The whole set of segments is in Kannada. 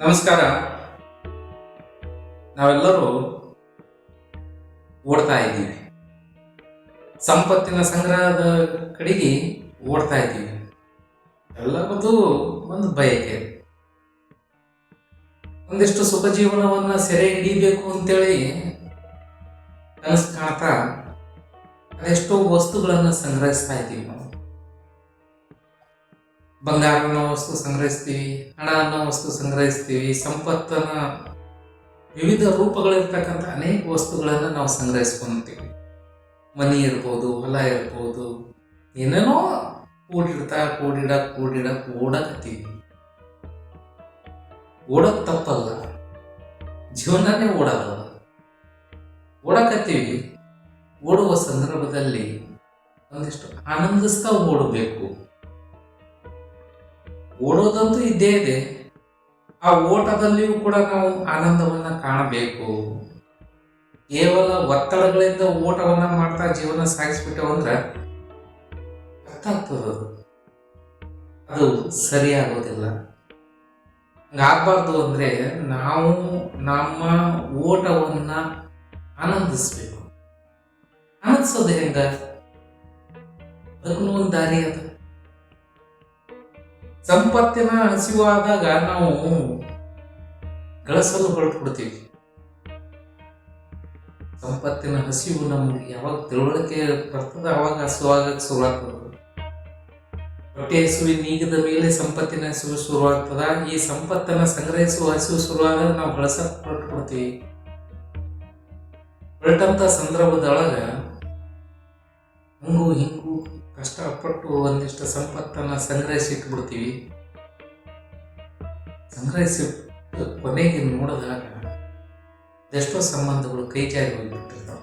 ನಮಸ್ಕಾರ. ನಾವೆಲ್ಲರೂ ಓಡ್ತಾ ಇದ್ದೀವಿ. ಸಂಪತ್ತಿನ ಸಂಗ್ರಹದ ಕಡೆಗೆ ಓಡ್ತಾ ಇದ್ದೀವಿ. ಎಲ್ಲರದು ಒಂದು ಬಯಕೆ. ಒಂದಿಷ್ಟು ಸುಖ ಜೀವನವನ್ನ ಸೆರೆ ಹಿಡಿಬೇಕು ಅಂತೇಳಿ ಕನಸು ಕಾಣ್ತಾ ಅದೆಷ್ಟೋ ವಸ್ತುಗಳನ್ನು ಸಂಗ್ರಹಿಸ್ತಾ ಇದ್ದೀವಿ ನಾವು. ಬಂಗಾರ ವಸ್ತು ಸಂಗ್ರಹಿಸ್ತೀವಿ ಹಣ ಅನ್ನೋ ವಸ್ತು ಸಂಗ್ರಹಿಸ್ತೀವಿ ಸಂಪತ್ತನ ವಿವಿಧ ರೂಪಗಳಿರ್ತಕ್ಕಂಥ ಅನೇಕ ವಸ್ತುಗಳನ್ನು ನಾವು ಸಂಗ್ರಹಿಸ್ಕೊಂತೀವಿ. ಮನಿ ಇರ್ಬೋದು, ಹೊಲ ಇರ್ಬೋದು, ಏನೇನೋ ಕೂಡಿಡ್ತಾ ಕೂಡಿಡ ಕೂಡಿಡ ಓಡಕತ್ತೀವಿ ಓಡೋದ್ ತಪ್ಪಲ್ಲ. ಜೀವನನೇ ಓಡಲ್ಲ. ಓಡಕತ್ತೀವಿ. ಓಡುವ ಸಂದರ್ಭದಲ್ಲಿ ಒಂದಿಷ್ಟು ಆನಂದಿಸ್ತಾ ಓಡಬೇಕು. ಓಡೋದಂತೂ ಇದ್ದೇ ಇದೆ. ಆ ಓಟದಲ್ಲಿಯೂ ಕೂಡ ನಾವು ಆನಂದವನ್ನು ಕಾಣಬೇಕು. ಕೇವಲ ಒತ್ತಡಗಳಿಂದ ಓಟವನ್ನ ಮಾಡ್ತಾ ಜೀವನ ಸಾಗಿಸ್ಬಿಟ್ಟೆವು ಅಂದ್ರೆ ಅರ್ಥ ಆಗ್ತದ ಅದು. ಸರಿಯಾಗೋದಿಲ್ಲ. ಹಂಗಾಗಬಾರ್ದು ಅಂದ್ರೆ ನಾವು ನಮ್ಮ ಓಟವನ್ನ ಆನಂದಿಸ್ಬೇಕು. ಆನಂದಿಸೋದು ಹೆಂಗ? ಅದಕ್ಕೂ ಒಂದು ದಾರಿ ಅದ. ಸಂಪತ್ತಿನ ಹಸಿವಾದಾಗ ನಾವು ಗಳಿಸಲು ಹೊರಟು ಬಿಡ್ತೀವಿ ಸಂಪತ್ತಿನ ಹಸಿವು ನಮ್ಗೆ ಯಾವಾಗ ತಿಳುವಳಿಕೆ ಬರ್ತದ ಅವಾಗ ಹಸಿವಾಗಕ್ಕೆ ಶುರುವಾಗ್ತದೆ. ಹೊಟ್ಟೆ ಹಸಿವು ನೀಗದ ಮೇಲೆ ಸಂಪತ್ತಿನ ಹಸಿವು ಶುರುವಾಗ್ತದ. ಈ ಸಂಪತ್ತನ್ನ ಸಂಗ್ರಹಿಸುವ ಹಸಿವು ಶುರುವಾದಾಗ ನಾವು ಗಳಿಸಕ್ ಹೊರಟು ಬಿಡ್ತೀವಿ ಹೊರಟಂತ ಸಂದರ್ಭದೊಳಗ, ಹಂಗು ಹಿಂಗು ಕಷ್ಟಪಟ್ಟು ಒಂದಿಷ್ಟು ಸಂಪತ್ತನ್ನು ಸಂಗ್ರಹಿಸಿ ಇಟ್ಬಿಡ್ತೀವಿ. ಸಂಗ್ರಹಿಸಿ ಕೊನೆಗೆ ನೋಡಿದಾಗ ಎಷ್ಟೋ ಸಂಬಂಧಗಳು ಕೈ ಜಾರಿ ಹೋಗ್ಬಿಟ್ಟಿರ್ತಾವ.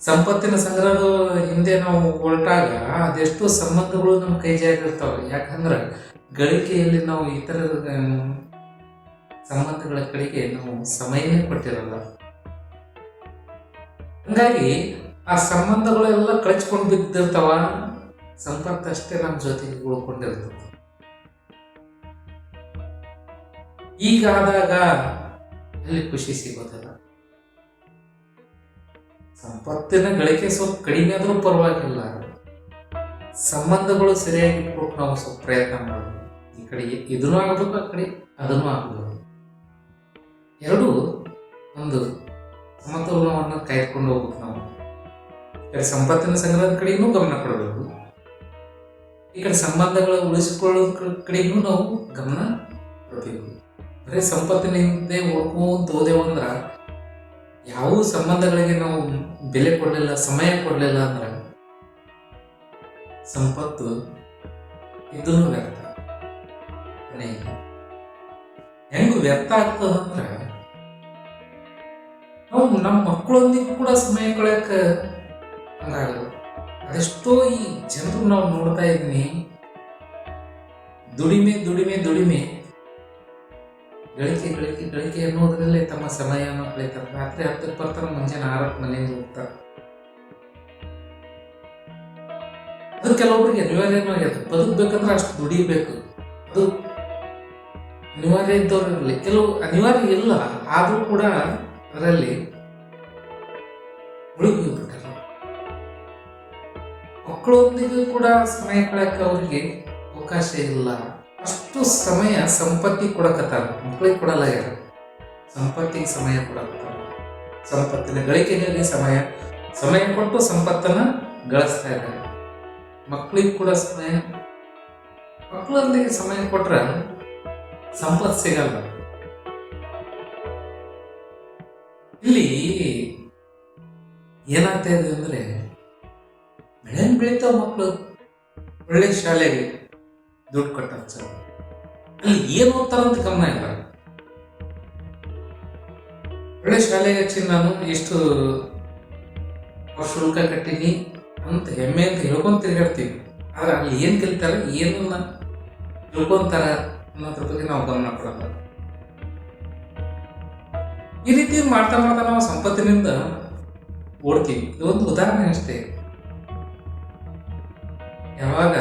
ಸಂಪತ್ತಿನ ಸಂಗ್ರಹದ ಹಿಂದೆ ನಾವು ಹೊರಟಾಗ ಅದೆಷ್ಟೋ ಸಂಬಂಧಗಳು ನಮ್ಮ ಕೈ ಜಾರಿ ಇರ್ತಾವೆ. ಯಾಕಂದ್ರೆ ಗಳಿಕೆಯಲ್ಲಿ ನಾವು ಇತರ ಸಂಬಂಧಗಳ ಕಡೆಗೆ ನಾವು ಸಮಯನೇ ಕೊಟ್ಟಿರಲ್ಲ. ಹಂಗಾಗಿ ಆ ಸಂಬಂಧಗಳೆಲ್ಲ ಕಳ್ಚ್ಕೊಂಡು ಬಿದ್ದಿರ್ತಾವ ಸಂಪತ್ತಷ್ಟೇ ನಮ್ಮ ಜೊತೆಗೆ ಉಳ್ಕೊಂಡಿರ್ತದೆ. ಹೀಗಾದಾಗ ಅಲ್ಲಿ ಖುಷಿ ಸಿಗೋದಿಲ್ಲ. ಸಂಪತ್ತಿನ ಗಳಿಕೆ ಸ್ವಲ್ಪ ಕಡಿಮೆ ಆದರೂ ಪರವಾಗಿಲ್ಲ. ಸಂಬಂಧಗಳು ಸರಿಯಾಗಿ ಇಟ್ಬಿಟ್ಟು ನಾವು ಸ್ವಲ್ಪ ಪ್ರಯತ್ನ ಮಾಡೋದು ಈ ಕಡೆ ಇದನ್ನು ಆಗಬೇಕು, ಆ ಕಡೆ ಅದನ್ನು ಆಗಬೇಕು. ಎರಡು, ಒಂದು ಸಮತೋಲನವನ್ನು ಕಾಯ್ದುಕೊಂಡು ಹೋಗ್ಬೇಕು ನಾವು. ಈ ಸಂಪತ್ತಿನ ಸಂಗ್ರಹದ ಕಡೆಗೂ ಗಮನ ಕೊಡಬೇಕು. ಈ ಕಡೆ ಸಂಬಂಧಗಳ ಉಳಿಸಿಕೊಳ್ಳೋದ್ ಕ- ಕಡೆಗೂ ನಾವು ಗಮನ ಕೊಡಬೇಕು. ಬರೀ ಸಂಪತ್ತಿನ ಹಿಂದೆ ಓಡ್ಕೋತ ಹೋದೆವು ಅಂದ್ರ ಯಾವ ಸಂಬಂಧಗಳಿಗೆ ನಾವು ಬೆಲೆ ಕೊಡಲಿಲ್ಲ, ಸಮಯ ಕೊಡಲಿಲ್ಲ ಅಂದ್ರೆ ಸಂಪತ್ತು ಇದೂ ವ್ಯರ್ಥ. ಹೆಂಗ ವ್ಯರ್ಥ ಆಗ್ತದ ಅಂದ್ರೆ ನಾವು ನಮ್ಮ ಮಕ್ಕಳೊಂದಿಗೂ ಕೂಡ ಸಮಯ ಕಳೆಯಕ ಹಂಗಾಗಲ್ಲ ಅದೆಷ್ಟೋ ಈ ಜನರು ನಾವು ನೋಡ್ತಾ ಇದ್ದೀನಿ ದುಡಿಮೆ ದುಡಿಮೆ ದುಡಿಮೆ. ಗಳಿಕೆ ಗಳಿಕೆ ಗಳಿಕೆ ಅನ್ನೋದ್ರಲ್ಲೇ ತಮ್ಮ ಸಮಯವನ್ನು ಕಳೀತಾರೆ ರಾತ್ರಿ ಹತ್ತಕ್ಕೆ ಬರ್ತಾರೆ ಮುಂಜಾನೆ ಆರಕ್ಕೆ ಮನೆಯಿಂದ ಹೋಗ್ತಾರೆ. ಅದು ಕೆಲವೊಬ್ಬರಿಗೆ ಅನಿವಾರ್ಯನೂ ಆಗ್ಯದ ಬದುಕಬೇಕಂದ್ರೆ ಅಷ್ಟು ದುಡಿಬೇಕು. ಅದು ಅನಿವಾರ್ಯ ಇದ್ದವ್ರು ಇರಲಿ. ಕೆಲವು ಅನಿವಾರ್ಯ ಇಲ್ಲ, ಆದರೂ ಕೂಡ ಅದರಲ್ಲಿ ಮುಳುಗಿ ಹೋಗ್ಬಿಟ್ಟಾರ ಮಕ್ಕಳೊಂದಿಗೂ ಕೂಡ ಸಮಯ ಕಳೆಯಕ್ಕೆ ಅವರಿಗೆ ಅವಕಾಶ ಇಲ್ಲ. ಅಷ್ಟು ಸಮಯ ಸಂಪತ್ತಿ ಕೊಡಕತ್ತಾರ. ಮಕ್ಕಳಿಗೆ ಕೊಡಲ್ಲ ಯಾರು? ಸಂಪತ್ತಿಗೆ ಸಮಯ ಕೊಡಕತ್ತಾರ. ಸಂಪತ್ತಿನ ಗಳಿಕೆಗಾಗಿ ಸಮಯ. ಸಮಯ ಕೊಟ್ಟು ಸಂಪತ್ತನ್ನ ಗಳಿಸ್ತಾ ಇದ್ದಾರೆ. ಮಕ್ಕಳಿಗೆ ಕೂಡ ಸಮಯ. ಮಕ್ಕಳೊಂದಿಗೆ ಸಮಯ ಕೊಟ್ರ ಸಂಪತ್ತು ಸಿಗಲ್ಲ. ಇಲ್ಲಿ ಏನಾಗ್ತಾ ಇದೆ ಅಂದ್ರೆ ಬೆಳಿತಾವ ಮಕ್ಕಳು ಒಳ್ಳೆ ಶಾಲೆಗೆ ದುಡ್ಡು ಕೊಟ್ಟ ಅಲ್ಲಿ ಏನು ಓದ್ತಾರಂತ ಗಮನ ಇಲ್ಲ. ಒಳ್ಳೆ ಶಾಲೆಗೆ ಹಚ್ಚಿ ನಾನು ಎಷ್ಟು ಶುಲ್ಕ ಕಟ್ಟೀನಿ ಅಂತ ಹೆಮ್ಮೆ ಅಂತ ಹೇಳ್ಕೊಂತ ತಿರ್ಗಾಡ್ತೀವಿ ಆದ್ರೆ ಅಲ್ಲಿ ಏನ್ ಕಲಿತಾರ, ಏನನ್ನ ತಿಳ್ಕೊಂತಾರ ಅನ್ನೋದ್ರ ಬಗ್ಗೆ ನಾವು ಗಮನ ಕೊಡಲ್ಲ. ಈ ರೀತಿ ಮಾಡ್ತಾ ಮಾಡ್ತಾ ನಾವು ಸಂಪತ್ತಿನಿಂದ ಓಡ್ತೀವಿ. ಇದೊಂದು ಉದಾಹರಣೆ ಅಷ್ಟೇ. ಯಾವಾಗ?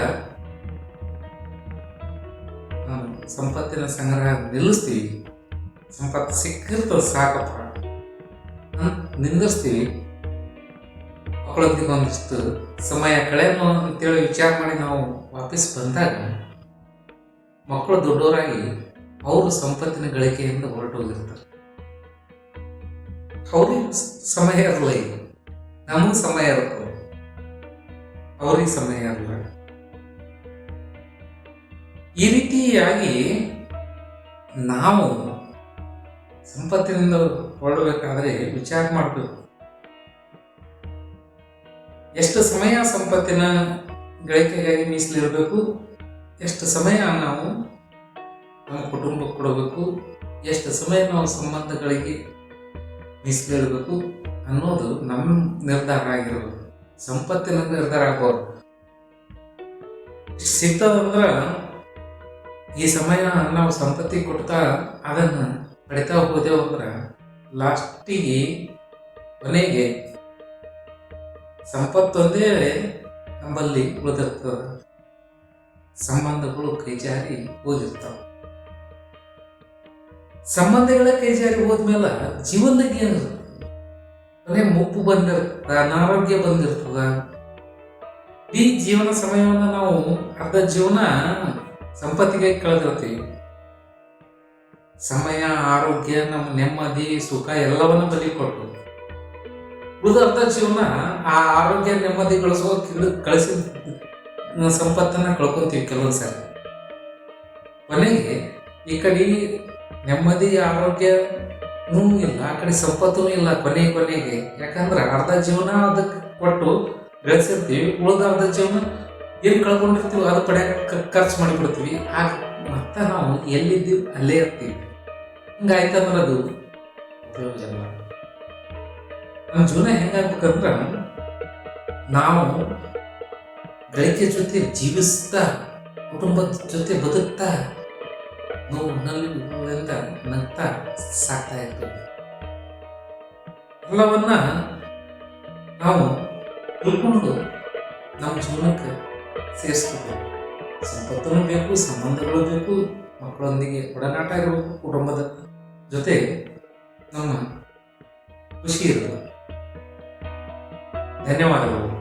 ಸಂಪತ್ತಿನ ಸಂಗ್ರಹ ನಿಲ್ಲಿಸ್ತೀವಿ. ಸಂಪತ್ತು ಸಿಕ್ಕಿರ್ತದೆ ಸಾಕಪ್ಪ. ನಿಂದಿರ್ಸ್ತೀವಿ. ಮಕ್ಕಳೊಂದಿಗೆ ಒಂದಿಷ್ಟು ಸಮಯ ಕಳೆಯೋಣ ಅಂತೇಳಿ ವಿಚಾರ ಮಾಡಿ ನಾವು ವಾಪಸ್ ಬಂದಾಗ, ಮಕ್ಕಳು ದೊಡ್ಡವರಾಗಿ ಅವರು ಸಂಪತ್ತಿನ ಗಳಿಕೆಯಿಂದ ಹೊರಟೋಗಿರ್ತಾರೆ. ಅವ್ರಿಗೆ ಸಮಯ ಇರಲ್ಲ ಈಗ. ನಮಗೆ ಸಮಯ ಇರುತ್ತೆ. ಅವ್ರಿಗೆ ಸಮಯ ಇರಲ್ಲ. ಈ ರೀತಿಯಾಗಿ ನಾವು ಸಂಪತ್ತಿನಿಂದ ಹೊರಡಬೇಕಾದ್ರೆ ವಿಚಾರ ಮಾಡಬೇಕು. ಎಷ್ಟು ಸಮಯ ಸಂಪತ್ತಿನ ಗಳಿಕೆಗಾಗಿ ಮೀಸಲಿರಬೇಕು? ಎಷ್ಟು ಸಮಯ ನಾವು ನಮ್ಮ ಕುಟುಂಬಕ್ಕೆ ಕೊಡಬೇಕು? ಎಷ್ಟು ಸಮಯ ನಾವು ಸಂಬಂಧಗಳಿಗೆ ಮೀಸಲಿರಬೇಕು ಅನ್ನೋದು ನಮ್ಮ ನಿರ್ಧಾರ ಆಗಿರ್ಬೇಕು. ಸಂಪತ್ತಿನ ನಿರ್ಧಾರ ಆಗ್ಬೋದು. ಸಿಗ್ತದಂದ್ರ ಈ ಸಮಯ ನಾವು ಸಂಪತ್ತಿಗೆ ಕೊಡ್ತಾ ಅದನ್ನು ಪಡಿತಾ ಹೋದೆವು ಅಂದ್ರೆ ಲಾಸ್ಟಿಗೆ ಕೊನೆಗೆ ಸಂಪತ್ತೊಂದೇ ನಮ್ಮಲ್ಲಿ ಉಳಿದಿರ್ತದೆ. ಸಂಬಂಧಗಳು ಕೈಜಾರಿ ಹೋಗಿರ್ತಾವ. ಸಂಬಂಧಗಳ ಕೈಜಾರಿ ಹೋದ್ಮೇಲೆ ಜೀವನದಾಗ ಏನು ಕೊನೆ ಮುಪ್ಪು ಬಂದಿರ್ತದ, ಅನಾರೋಗ್ಯ ಬಂದಿರ್ತದ. ಈ ಜೀವನ ಸಮಯವನ್ನು ನಾವು ಅರ್ಧ ಜೀವನ ಸಂಪತ್ತಿಗೆ ಕಳೆದಿರ್ತೀವಿ ಸಮಯ, ಆರೋಗ್ಯ, ನಮ್ಮ ನೆಮ್ಮದಿ, ಸುಖ ಎಲ್ಲವನ್ನ ಬಲಿ ಕೊಟ್ಟು ಉಳಿದರ್ಥ ಜೀವನ ಆ ಆರೋಗ್ಯ, ನೆಮ್ಮದಿ ಗಳಿಸುವ ಕಳಿಸಿದ ಸಂಪತ್ತನ್ನ ಕಳ್ಕೊತೀವಿ ಕೆಲವೊಂದು ಸಾರಿ ಕೊನೆಗೆ ಈ ಕಡೆ ನೆಮ್ಮದಿ ಆರೋಗ್ಯನೂ ಇಲ್ಲ, ಆ ಕಡೆ ಸಂಪತ್ತೂ ಇಲ್ಲ ಕೊನೆ ಕೊನೆಗೆ. ಯಾಕಂದ್ರೆ ಅರ್ಧ ಜೀವನ ಅದಕ್ಕೆ ಕೊಟ್ಟು ಗಳಿಸಿರ್ತೀವಿ ಉಳಿದ ಅರ್ಧ ಜೀವನ ಏನು ಕಳ್ಕೊಂಡಿರ್ತೀವಿ ಅದು ಕಡೆ ಖರ್ಚು ಮಾಡಿಬಿಡ್ತೀವಿ ಹಾಗೆ ಮತ್ತೆ ನಾವು ಎಲ್ಲಿದ್ದೀವಿ ಅಲ್ಲೇ ಇರ್ತೀವಿ. ಹಿಂಗಾಯ್ತಂದ್ರೆ ಅದು ಪ್ರಯೋಜನ. ನಮ್ಮ ಜೀವನ ಹೆಂಗಾಗ್ಬೇಕಂದ್ರೆ ನಾವು ಗಳಿಕೆ ಜೊತೆ ಜೀವಿಸ್ತಾ, ಕುಟುಂಬದ ಜೊತೆ ಬದುಕ್ತಾ ನೋವು ಅಂತ ನಗ್ತಾ ಸಾಕ್ತಾ ಇರ್ತೀವಿ. ಎಲ್ಲವನ್ನ ನಾವು ತಿಳ್ಕೊಂಡು ನಮ್ಮ ಜೀವನಕ್ಕೆ ಸೇರಿಸ್ಕೋಬೇಕು. ಸಂಪತ್ತೂ ಬೇಕು ಸಂಬಂಧಗಳು ಬೇಕು ಮಕ್ಕಳೊಂದಿಗೆ ಒಡನಾಟ ಇರಬೇಕು ಕುಟುಂಬದ ಜೊತೆ ನಮ್ಮ ಖುಷಿ ಇರಬೇಕು ಧನ್ಯವಾದಗಳು.